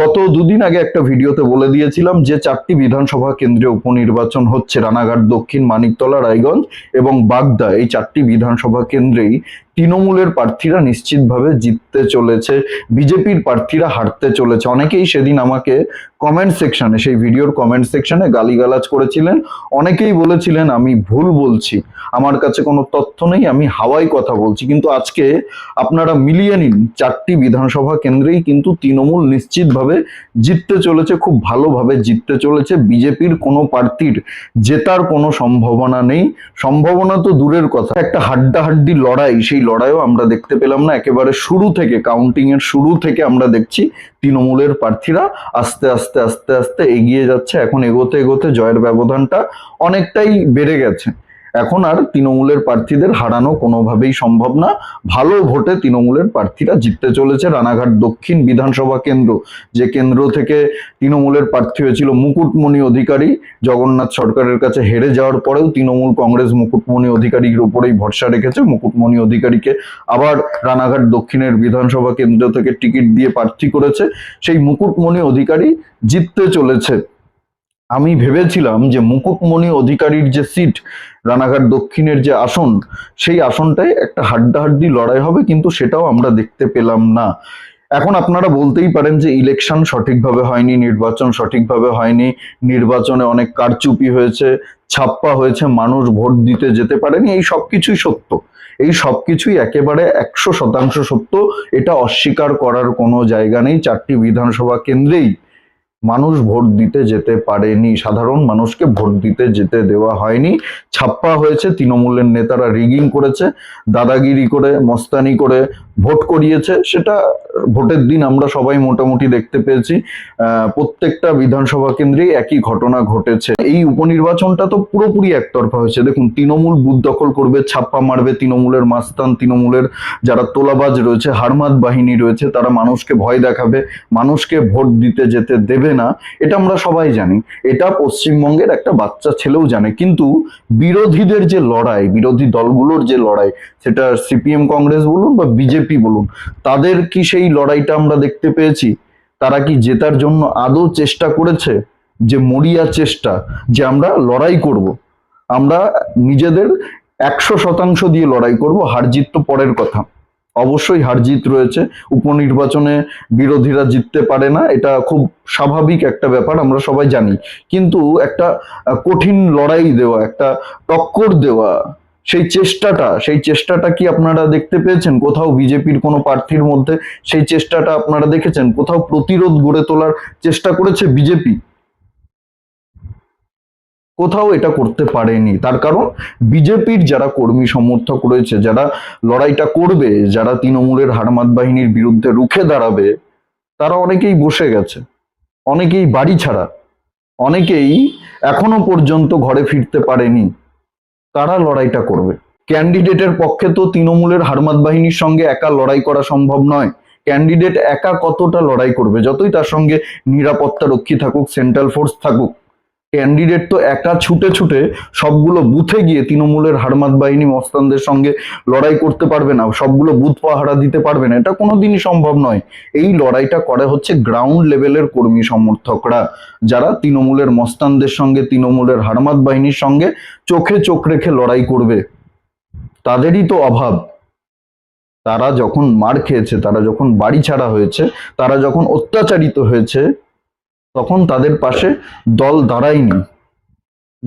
গত দুদিন আগে একটা ভিডিওতে বলে দিয়েছিলাম যে চারটি বিধানসভা কেন্দ্রে উপনির্বাচন হচ্ছে, রানাঘাট, দক্ষিণ, মানিকতলা, রায়গঞ্জ এবং বাগদা। এই চারটি বিধানসভা কেন্দ্রেই তৃণমূলের প্রার্থীরা নিশ্চিতভাবে জিততে চলেছে, বিজেপির প্রার্থীরা হারতে চলেছে। অনেকেই সেদিন আমাকে কমেন্ট সেকশনে সেই ভিডিওর কমেন্ট সেকশনে গালিগালাজ করেছিলেন। অনেকেই বলেছিলেন, আমি ভুল বলছি। আমার কাছে কোনো তথ্য নেই, আমি হাওয়াই কথা বলছি। কিন্তু আজকে আপনারা মিলিয়ে নিন, চারটি বিধানসভা কেন্দ্রেই কিন্তু তৃণমূল নিশ্চিতভাবে জিততে চলেছে, খুব ভালোভাবে জিততে চলেছে। বিজেপির কোনো প্রার্থীর জেতার কোনো সম্ভাবনা নেই। সম্ভাবনা তো দূরের কথা। একটা হাড্ডাহাড্ডি লড়াই, সেই লড়াইও আমরা দেখতে পেলাম না। একেবারে শুরু থেকে কাউন্টিং এর শুরু থেকে আমরা দেখছি তৃণমূলের প্রার্থীরা আস্তে আস্তে আস্তে আস্তে এগিয়ে যাচ্ছে। এখন এগোতে এগোতে জয়ের ব্যবধানটা অনেকটাই বেড়ে গেছে। এখন আর তৃণমূলের প্রার্থীদের হারানো কোনোভাবেই সম্ভব না। ভালো ভোটে তৃণমূলের প্রার্থীরা জিততে চলেছে রানাঘাট দক্ষিণ বিধানসভা কেন্দ্র, যে কেন্দ্র থেকে তৃণমূলের প্রার্থী হয়েছিল মুকুটমণি অধিকারী। জগন্নাথ সরকারের কাছে হেরে যাওয়ার পরেও তৃণমূল কংগ্রেস মুকুটমণি অধিকারীর উপরেই ভরসা রেখেছে। মুকুটমণি অধিকারীকে আবার রানাঘাট দক্ষিণের বিধানসভা কেন্দ্র থেকে টিকিট দিয়ে প্রার্থী করেছে। সেই মুকুটমণি অধিকারী জিততে চলেছে। আমি ভেবেছিলাম যে মুকুটমণি অধিকারীর যে সিট, রানাঘাট দক্ষিণের যে আসন, সেই আসনটায় একটা হাড্ডাহাড্ডি লড়াই হবে, কিন্তু সেটাও আমরা দেখতে পেলাম না। এখন আপনারা বলতেই পারেন যে ইলেকশন সঠিকভাবে হয়নি, নির্বাচন সঠিকভাবে হয়নি, নির্বাচনে অনেক কারচুপি হয়েছে, ছাপ্পা হয়েছে, মানুষ ভোট দিতে যেতে পারেনি, এই সব কিছুই সত্য। এই সব কিছুই একেবারে একশো শতাংশ সত্য, এটা অস্বীকার করার কোনো জায়গা নেই, চারটি বিধানসভা কেন্দ্রেই। মানুষ ভোট দিতে যেতে পারেনি। সাধারণ মানুষকে ভোট দিতে যেতে দেওয়া হয়নি। ছাপ্পা হয়েছে তৃণমূলের নেতারা রিগিং করেছে, দাদাগিরি করে, মস্তানি করে ভোট করিয়েছে। সেটা ভোটের দিন আমরা সবাই মোটামুটি দেখতে পেয়েছি। প্রত্যেকটা বিধানসভা কেন্দ্রেই একই ঘটনা ঘটেছে। এই উপনির্বাচনটা তো পুরোপুরি একতরফা হয়েছে। দেখুন, তৃণমূল বুথ দখল করবে, ছাপ্পা মারবে তৃণমূলের মাস্তান, তৃণমূলের যারা তোলাবাজ রয়েছে হারমাত বাহিনী রয়েছে, তারা মানুষকে ভয় দেখাবে, মানুষকে ভোট দিতে যেতে দেবে। না, এটা আমরা সবাই জানি। এটা পশ্চিমবঙ্গের একটা বাচ্চা ছেলেও জানে। কিন্তু বিরোধীদের যে লড়াই, বিরোধী দলগুলোর যে লড়াই, সেটা সিপিএম কংগ্রেস বলুন বা বিজেপি বলুন, তাদের কি সেই লড়াইটা আমরা দেখতে পেয়েছি? তারা কি জেতার জন্য আদৌ চেষ্টা করেছে? যে মরিয়া চেষ্টা, যে আমরা লড়াই করব। আমরা নিজেদের একশো শতাংশ দিয়ে লড়াই করব হার জিত তো পরের কথা। অবশ্যই হার জিত রয়েছে। উপনির্বাচনে বিরোধীরা জিততে পারে না, এটা খুব স্বাভাবিক একটা ব্যাপার, আমরা সবাই জানি। কিন্তু একটা কঠিন লড়াই দেওয়া, একটা টক্কর দেওয়া, সেই চেষ্টাটা সেই চেষ্টাটা কি আপনারা দেখতে পেয়েছেন? কোথাও বিজেপির কোনো প্রার্থীর মধ্যে সেই চেষ্টাটা আপনারা দেখেছেন? কোথাও প্রতিরোধ গড়ে তোলার চেষ্টা করেছে বিজেপি? কোথাও এটা করতে পারেনি। তার কারণ বিজেপির যারা কর্মী সমর্থক রয়েছে, যারা লড়াইটা করবে, যারা তৃণমূলের হারমাত বাহিনীর বিরুদ্ধে রুখে দাঁড়াবে, তারা অনেকেই বসে গেছে। অনেকেই বাড়ি ছাড়া। অনেকেই এখনও পর্যন্ত ঘরে ফিরতে পারেনি। তারা লড়াইটা করবে। ক্যান্ডিডেটের পক্ষে তো তৃণমূলের হারমাত বাহিনীর সঙ্গে একা লড়াই করা সম্ভব নয়। ক্যান্ডিডেট একা কতটা লড়াই করবে? যতই তার সঙ্গে নিরাপত্তা রক্ষী থাকুক, সেন্ট্রাল ফোর্স থাকুক ক্যান্ডিডেট তো একা ছুটে ছুটে সবগুলো বুথে গিয়ে তৃণমূলের হারমাত বাহিনী, মস্তানদের সঙ্গে লড়াই করতে পারবে না, সবগুলো বুথ পাহারা দিতে পারবে না, এটা কোনোদিনই সম্ভব নয়। এই লড়াইটা করে হচ্ছে গ্রাউন্ড লেভেলের কর্মী সমর্থকরা, যারা তৃণমূলের মস্তানদের সঙ্গে, তৃণমূলের হারমাত বাহিনীর সঙ্গে চোখে চোখ রেখে লড়াই করবে। তাদেরই তো অভাব। তারা যখন মার খেয়েছে, তারা যখন বাড়ি ছাড়া হয়েছে, তারা যখন অত্যাচারিত হয়েছে তখন তাদের পাশে দল দাঁড়ায়নি।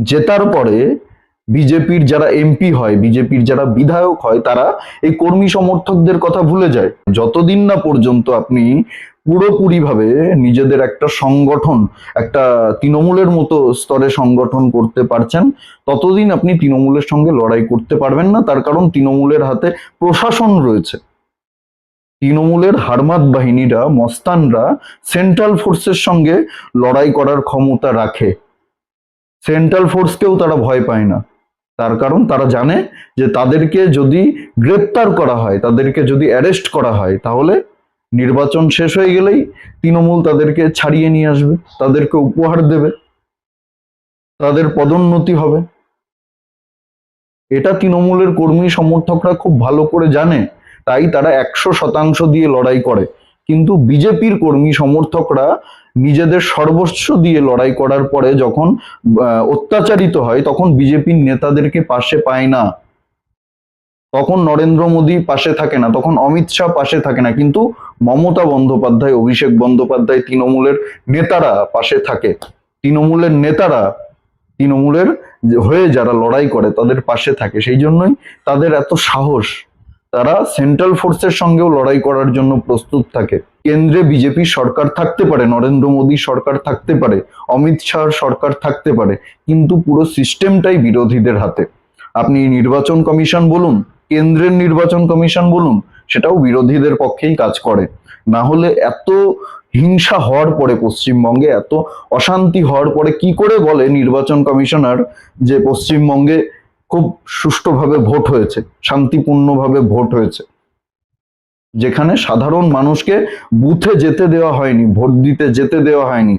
জেতার পরে বিজেপির যারা এমপি হয়, বিজেপির যারা বিধায়ক হয়, তারা এই কর্মী সমর্থকদের কথা ভুলে যায়। যতদিন না পর্যন্ত আপনি পুরোপুরিভাবে নিজেদের একটা সংগঠন, একটা তৃণমূলের মতো স্তরে সংগঠন করতে পারছেন, ততদিন আপনি তৃণমূলের সঙ্গে লড়াই করতে পারবেন না। তার কারণ তৃণমূলের হাতে প্রশাসন রয়েছে। তৃণমূলের হারমাত বাহিনীরা, মস্তানরা সেন্ট্রাল ফোর্সের সঙ্গে লড়াই করার ক্ষমতা রাখে। সেন্ট্রাল ফোর্সকেও তারা ভয় পায় না। তার কারণ তারা জানে যে তাদেরকে যদি গ্রেপ্তার করা হয়, তাদেরকে যদি অ্যারেস্ট করা হয়, তাহলে নির্বাচন শেষ হয়ে গেলেই তৃণমূল তাদেরকে ছাড়িয়ে নিয়ে আসবে, তাদেরকে উপহার দেবে, তাদের পদোন্নতি হবে। এটা তৃণমূলের কর্মী সমর্থকরা খুব ভালো করে জানে। তাই তারা একশো শতাংশ দিয়ে লড়াই করে। কিন্তু বিজেপির কর্মী সমর্থকরা নিজেদের সর্বস্ব দিয়ে লড়াই করার পরে যখন অত্যাচারিত হয়, তখন বিজেপির নেতাদেরকে পাশে পায় না। তখন নরেন্দ্র মোদী পাশে থাকে না, তখন অমিত শাহ পাশে থাকে না। কিন্তু মমতা বন্দ্যোপাধ্যায়, অভিষেক বন্দ্যোপাধ্যায় তৃণমূলের নেতারা পাশে থাকে। তৃণমূলের নেতারা তৃণমূলের হয়ে যারা লড়াই করে, তাদের পাশে থাকে। সেই জন্যই তাদের এত সাহস। তারা সেন্ট্রাল ফোর্সের সঙ্গেও লড়াই করার জন্য প্রস্তুত থাকে। কেন্দ্রে বিজেপি সরকার থাকতে পারে, নরেন্দ্র মোদী সরকার থাকতে পারে, অমিত শাহর সরকার থাকতে পারে, কিন্তু পুরো সিস্টেমটাই বিরোধীদের হাতে। আপনি নির্বাচন কমিশন বলুন, কেন্দ্রের নির্বাচন কমিশন বলুন, সেটাও বিরোধীদের পক্ষেই কাজ করে। না হলে এত হিংসা হওয়ার পরে, পশ্চিমবঙ্গে এত অশান্তি হওয়ার পরে কি করে বলে নির্বাচন কমিশনার যে পশ্চিমবঙ্গে খুব সুষ্ঠুভাবে ভোট হয়েছে, শান্তিপূর্ণভাবে ভোট হয়েছে। যেখানে সাধারণ মানুষকে বুথে যেতে দেওয়া হয়নি, ভোট দিতে যেতে দেওয়া হয়নি।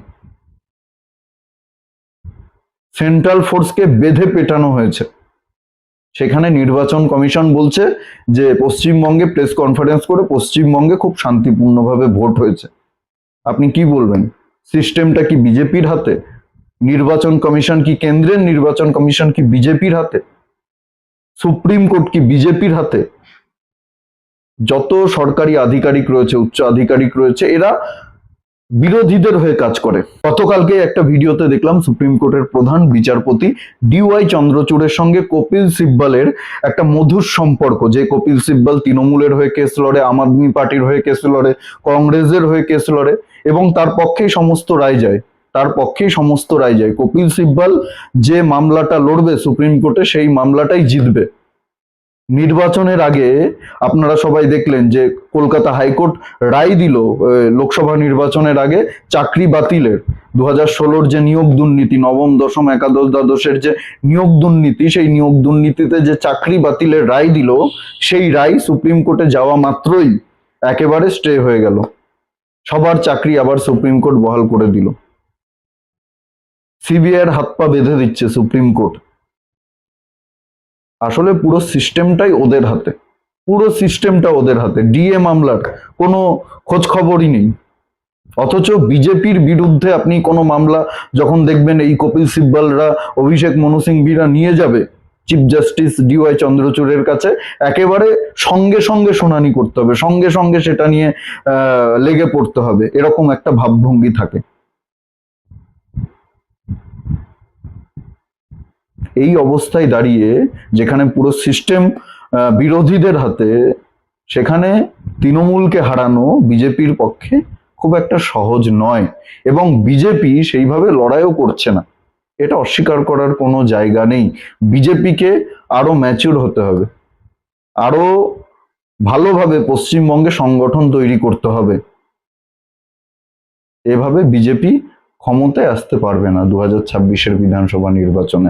সেন্ট্রাল ফোর্সকে বেঁধে পেটানো হয়েছে। সেখানে নির্বাচন কমিশন বলছে যে, পশ্চিমবঙ্গে প্রেস কনফারেন্স করে পশ্চিমবঙ্গে খুব শান্তিপূর্ণভাবে ভোট হয়েছে। আপনি কি বলবেন? সিস্টেমটা কি বিজেপির হাতে? নির্বাচন কমিশন কি কেন্দ্রের নির্বাচন কমিশন কি বিজেপির হাতে? সুপ্রিম কোর্ট কি বিজেপির হাতে? যত সরকারি আধিকারিক রয়েছে, উচ্চ আধিকারিক রয়েছে, এরা বিরোধীদের হয়ে কাজ করে। গতকালকে একটা ভিডিওতে দেখলাম সুপ্রিম কোর্টের প্রধান বিচারপতি ডিওয়াই চন্দ্রচূড়ের সঙ্গে কপিল সিব্বালের একটা মধুর সম্পর্ক। যে কপিল সিব্বল তৃণমূলের হয়ে কেস লড়ে, আম আদমি পার্টির হয়ে কেস লড়ে, কংগ্রেসের হয়ে কেস লড়ে এবং তার পক্ষেই সমস্ত রায় যায়। তার পক্ষেই সমস্ত রায় যায়। কপিল সিব্বাল যে মামলাটা লড়বে সুপ্রিম কোর্টে, সেই মামলাটাই জিতবে। নির্বাচনের আগে আপনারা সবাই দেখলেন যে কলকাতা হাইকোর্ট রায় দিল লোকসভা নির্বাচনের আগে চাকরি বাতিলের। দু হাজার যে নিয়োগ দুর্নীতি, নবম, দশম, একাদশ, দ্বাদশের যে নিয়োগ দুর্নীতি, সেই নিয়োগ দুর্নীতিতে যে চাকরি বাতিলের রায় দিল, সেই রায় সুপ্রিম কোর্টে যাওয়া মাত্রই একেবারে স্টে হয়ে গেল। সবার চাকরি আবার সুপ্রিম কোর্ট বহাল করে দিল। সিবিআইয়ের হাত পা বেঁধে দিচ্ছে সুপ্রিম কোর্ট। আসলে পুরো সিস্টেমটাই ওদের হাতে। পুরো সিস্টেমটা ওদের হাতে। ডিএ মামলার কোনো খোঁজ খবরই নেই। অথচ বিজেপির বিরুদ্ধে আপনি কোনো মামলা যখন দেখবেন এই কপিল সিব্বলরা, অভিষেক মনু সিংভিরা নিয়ে যাবে, চিফ জাস্টিস ডিওয়াই চন্দ্রচূড়ের কাছে, একেবারে সঙ্গে সঙ্গে শুনানি করতে হবে, সঙ্গে সঙ্গে সেটা নিয়ে লেগে পড়তে হবে। এরকম একটা ভাবভঙ্গি থাকে। এই অবস্থায় দাঁড়িয়ে যেখানে পুরো সিস্টেম বিরোধীদের হাতে, সেখানে তৃণমূলকে হারানো বিজেপির পক্ষে খুব একটা সহজ নয়। এবং বিজেপি সেইভাবে লড়াইও করছে না। এটা অস্বীকার করার কোনো জায়গা নেই। বিজেপিকে আরও ম্যাচিউর হতে হবে। আরও ভালোভাবে পশ্চিমবঙ্গে সংগঠন তৈরি করতে হবে। এভাবে বিজেপি ক্ষমতায় আসতে পারবে না দু হাজার ছাব্বিশের বিধানসভা নির্বাচনে।